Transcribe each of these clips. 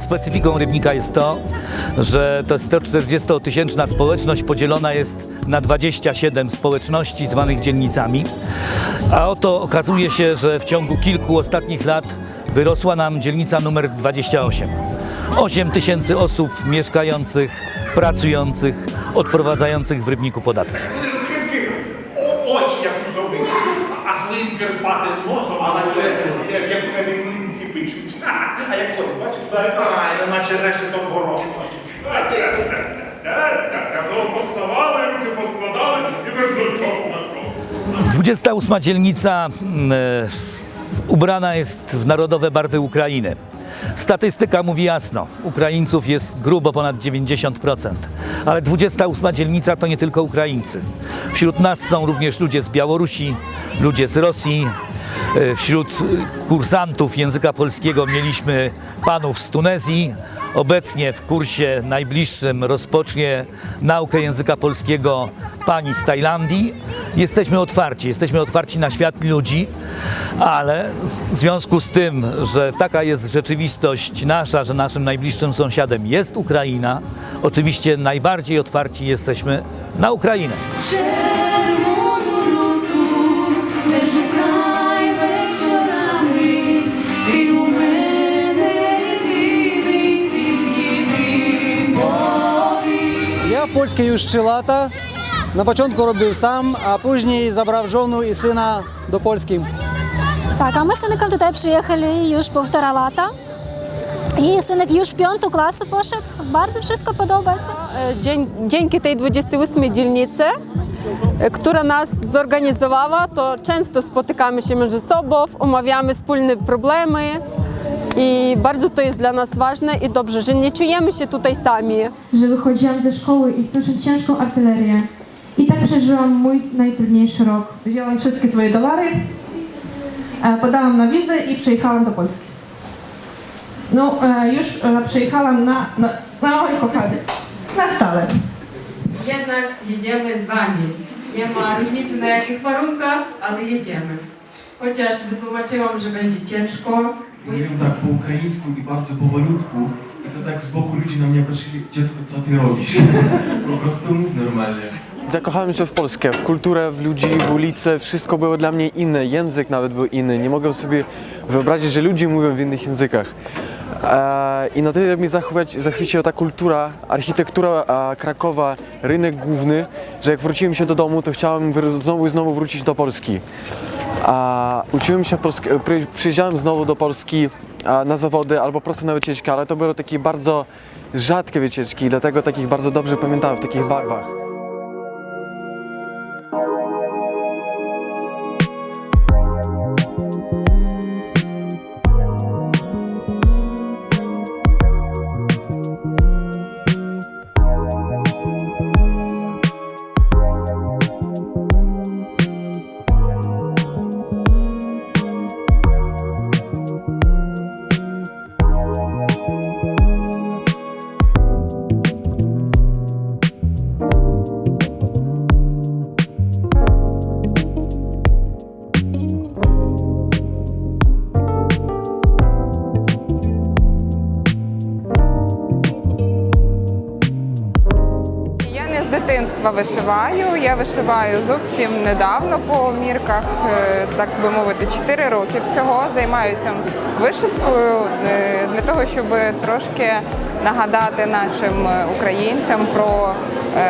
Specyfiką Rybnika jest to, że to 140-tysięczna społeczność podzielona jest na 27 społeczności zwanych dzielnicami. A oto okazuje się, że w ciągu kilku ostatnich lat wyrosła nam dzielnica numer 28. 8 tysięcy osób mieszkających, pracujących, odprowadzających w Rybniku podatki. О- Очі, як у сови, а слин Карпатин носом, а наче як, як Daj, no macie resztę do porobić. Tak, tak, tak, tak, tak, tak, no powstawały, ludzie poskładały i wyrzutów na to. 28 dzielnica mm, e, ubrana jest w narodowe barwy Ukrainy. Statystyka mówi jasno, Ukraińców jest grubo ponad 90%, ale 28 dzielnica to nie tylko Ukraińcy. Wśród nas są również ludzie z Białorusi, ludzie z Rosji, E, wśród kursantów języka polskiego mieliśmy panów z Tunezji. Obecnie w kursie najbliższym rozpocznie naukę języka polskiego pani z Tajlandii. Jesteśmy otwarci, jesteśmy otwarci na świat ludzi, ale w związku z tym, że taka jest rzeczywistość nasza, że naszym najbliższym sąsiadem jest Ukraina, oczywiście najbardziej otwarci jesteśmy na Ukrainę. Czerwony ruchu, польський Ющелата. На початку робив сам, а пізніше забрав жону і сина до Польщі. Так, а ми з сиником туди приїхали вже півтора лата. І синик już п'яту класу пошед. Bardzo wszystko podobaється. Dzięki tej 28 dzielnicy, która нас zorganizowała, to często spotykamy się між собою, omawiamy спільні проблеми. I bardzo to jest dla nas ważne i dobrze, że nie czujemy się tutaj sami. że wychodziłam ze szkoły i słyszę ciężką artylerię. I tak przeżyłam mój najtrudniejszy rok. Wzięłam wszystkie swoje dolary, e, podałam na wizę i przyjechałam do Polski. No, e, już e, przyjechałam na, na, na oj, kochany, na stałe. Jednak jedziemy z Wami. Nie ma różnicy na jakich warunkach, ale jedziemy. Chociaż wytłumaczyłam, że będzie ciężko, Mówią tak po ukraińsku i bardzo powolutku. I to tak z boku ludzie na mnie patrzyli, dziecko co ty robisz? po prostu mów normalnie. Zakochałem się w Polskę, w kulturę, w ludzi, w ulicę. Wszystko było dla mnie inne, język nawet był inny. Nie mogłem sobie wyobrazić, że ludzie mówią w innych językach. E, I na tyle mnie zachwyciła ta kultura, architektura e, Krakowa, rynek główny, że jak wróciłem się do domu, to chciałem znowu i znowu wrócić do Polski. Uczyłem się przyjeżdżałem znowu do Polski na zawody albo prosto na wycieczkę, ale to były takie bardzo rzadkie wycieczki, dlatego takich bardzo dobrze pamiętam w takich barwach. Дитинства вишиваю. Я вишиваю зовсім недавно по мірках, е, так би мовити, 4 роки всього. Займаюся вишивкою е, для того, щоб трошки нагадати нашим е, українцям про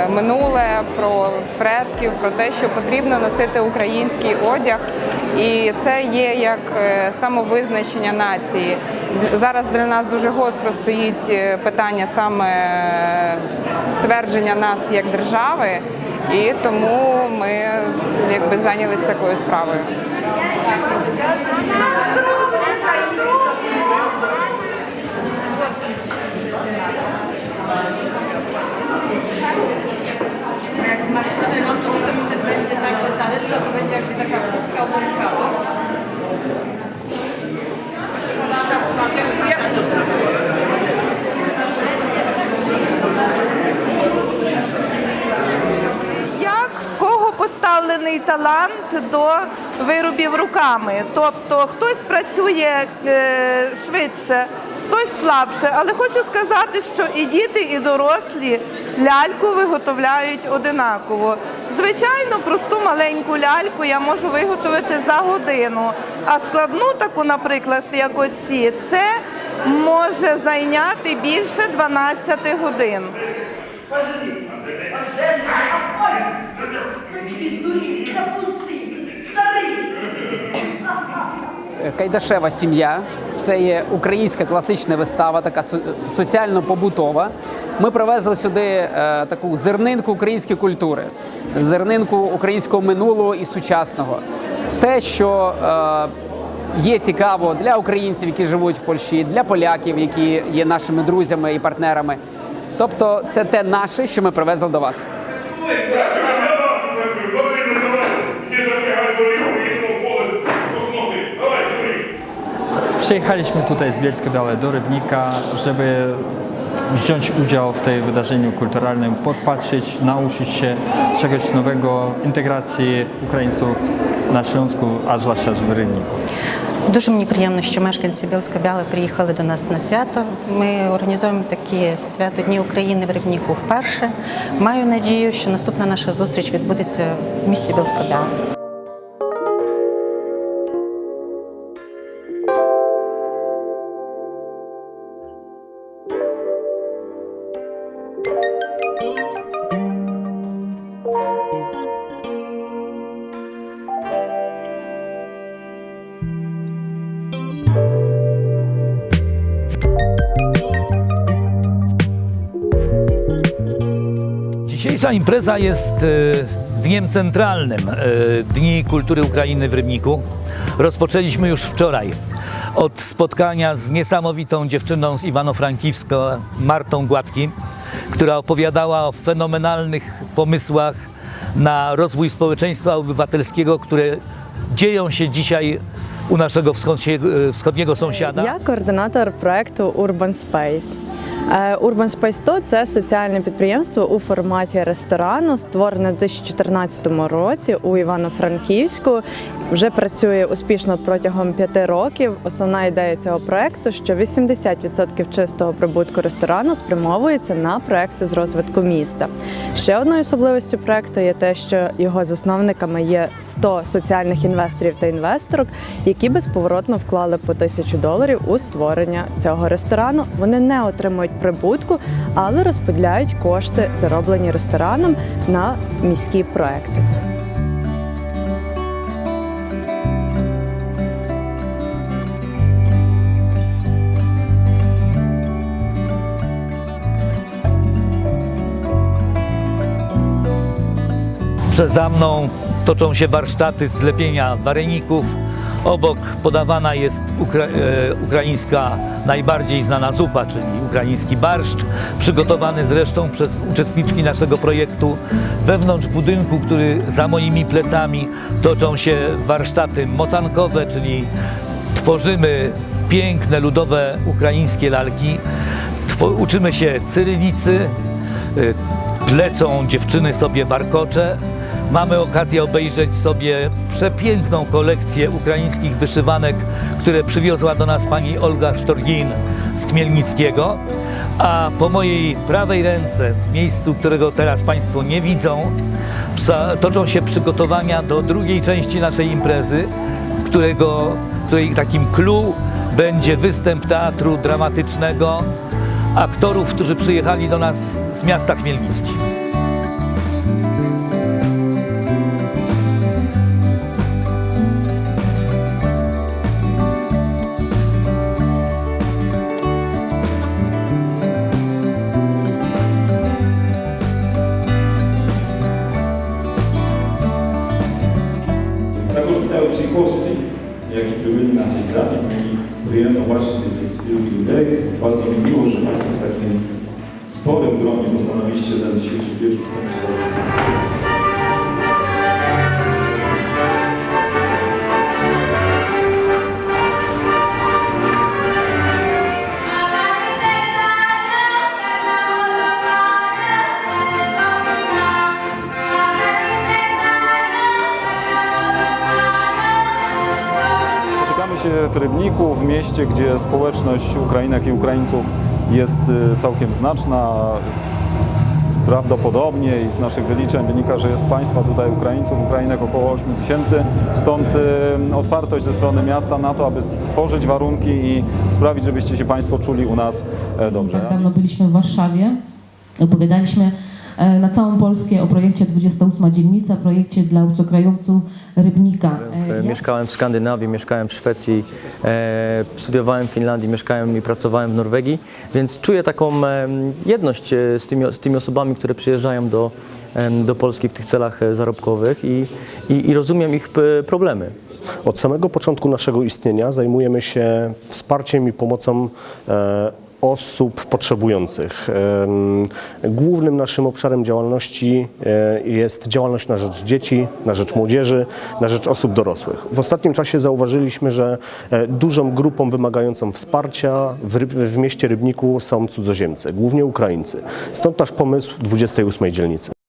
минуле, про предків, про те, що потрібно носити український одяг. І це є як самовизначення нації. Зараз для нас дуже гостро стоїть е, питання саме е, ствердження нас як держави, і тому ми якби зайнялись такою справою. Jak zmarszczony rączki, to mi będzie tak, że talerz to będzie jakby taka polska талант до виробів руками. Тобто хтось працює е, швидше, хтось слабше. Але хочу сказати, що і діти, і дорослі ляльку виготовляють одинаково. Звичайно, просту маленьку ляльку я можу виготовити за годину, а складну таку, наприклад, як оці, це може зайняти більше 12 годин. Кайдашева сім'я. Це є українська класична вистава, така соціально-побутова. Ми привезли сюди е, таку зернинку української культури, зернинку українського минулого і сучасного. Те, що е, є цікаво для українців, які живуть в Польщі, для поляків, які є нашими друзями і партнерами. Тобто, це те наше, що ми привезли до вас. Przyjechaliśmy tutaj z Bielska-Białej do Rybnika, żeby wziąć udział w tej wydarzeniu kulturalnym, podpatrzeć, nauczyć się czegoś nowego, integracji Ukraińców na Śląsku, a zwłaszcza w Rybniku. Дуже мені приємно, що мешканці Білсько-Біали приїхали до нас на свято. Ми організуємо такі свято Дні України в Рибніку вперше. Маю надію, що наступна наша зустріч відбудеться в місті Білсько-Біала. Dzisiejsza impreza jest e, dniem centralnym e, Dni Kultury Ukrainy w Rybniku. Rozpoczęliśmy już wczoraj od spotkania z niesamowitą dziewczyną z Iwano-Frankiwska, Martą Gładkim, która opowiadała o fenomenalnych pomysłach na rozwój społeczeństwa obywatelskiego, które dzieją się dzisiaj u naszego wschodniego, wschodniego sąsiada. Ja koordynator projektu Urban Space. Е, Urban Space 100 – це соціальне підприємство у форматі ресторану, створене в 2014 році у Івано-Франківську. Вже працює успішно протягом п'яти років. Основна ідея цього проекту, що 80% чистого прибутку ресторану спрямовується на проекти з розвитку міста. Ще одною особливістю проекту є те, що його засновниками є 100 соціальних інвесторів та інвесторок, які безповоротно вклали по тисячу доларів у створення цього ресторану. Вони не отримують прибутку, але розподіляють кошти, зароблені рестораном, на міські проекти. Przed za mną toczą się warsztaty z wareników. Obok podawana jest ukra- e, ukraińska najbardziej znana zupa, czyli ukraiński barszcz, przygotowany zresztą przez uczestniczki naszego projektu. Wewnątrz budynku, który za moimi plecami toczą się warsztaty motankowe, czyli tworzymy piękne, ludowe ukraińskie lalki. Two- uczymy się cyrylicy, y, plecą dziewczyny sobie warkocze. Mamy okazję obejrzeć sobie przepiękną kolekcję ukraińskich wyszywanek, które przywiozła do nas pani Olga Sztorgin z Chmielnickiego. A po mojej prawej ręce, w miejscu, którego teraz Państwo nie widzą, toczą się przygotowania do drugiej części naszej imprezy, którego, której takim clue będzie występ teatru dramatycznego aktorów, którzy przyjechali do nas z miasta Chmielnicki. więcej zdań i wyjęto właśnie tych instytutów. Bardzo mi miło, że Państwo w takim sporym gronie postanowiliście ten dzisiejszy wieczór spędzić razem. Mieście, gdzie społeczność Ukrainek i Ukraińców jest y, całkiem znaczna. Prawdopodobnie i z naszych wyliczeń wynika, że jest państwa tutaj Ukraińców, Ukrainek około 8 tysięcy. Stąd y, otwartość ze strony miasta na to, aby stworzyć warunki i sprawić, żebyście się Państwo czuli u nas e, dobrze. Tak dawno byliśmy w Warszawie. Opowiadaliśmy na całą Polskę o projekcie 28 dzielnica, projekcie dla obcokrajowców Rybnika. E, E, Mieszkałem w Skandynawii, mieszkałem w Szwecji, e, studiowałem w Finlandii, mieszkałem i pracowałem w Norwegii, więc czuję taką e, jedność e, z tymi, z tymi osobami, które przyjeżdżają do, do Polski w tych celach e, zarobkowych i, i, i rozumiem ich problemy. Od samego początku naszego istnienia zajmujemy się wsparciem i pomocą e, osób potrzebujących. Głównym naszym obszarem działalności e, jest działalność na rzecz dzieci, na rzecz młodzieży, na rzecz osób dorosłych. W ostatnim czasie zauważyliśmy, że e, dużą grupą wymagającą wsparcia w, w mieście Rybniku są cudzoziemcy, głównie Ukraińcy. Stąd nasz pomysł 28 dzielnicy.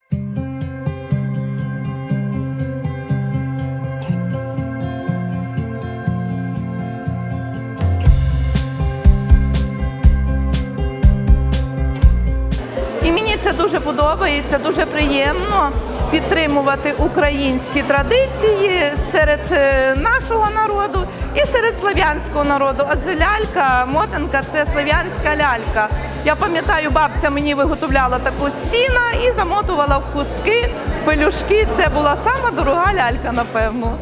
Дуже подобається, дуже приємно підтримувати українські традиції серед е, нашого народу і серед слав'янського народу. Адже лялька, мотанка це слав'янська лялька. Я пам'ятаю, бабця мені виготовляла таку сіна і замотувала в хустки, пелюшки. Це була сама дорога лялька, напевно.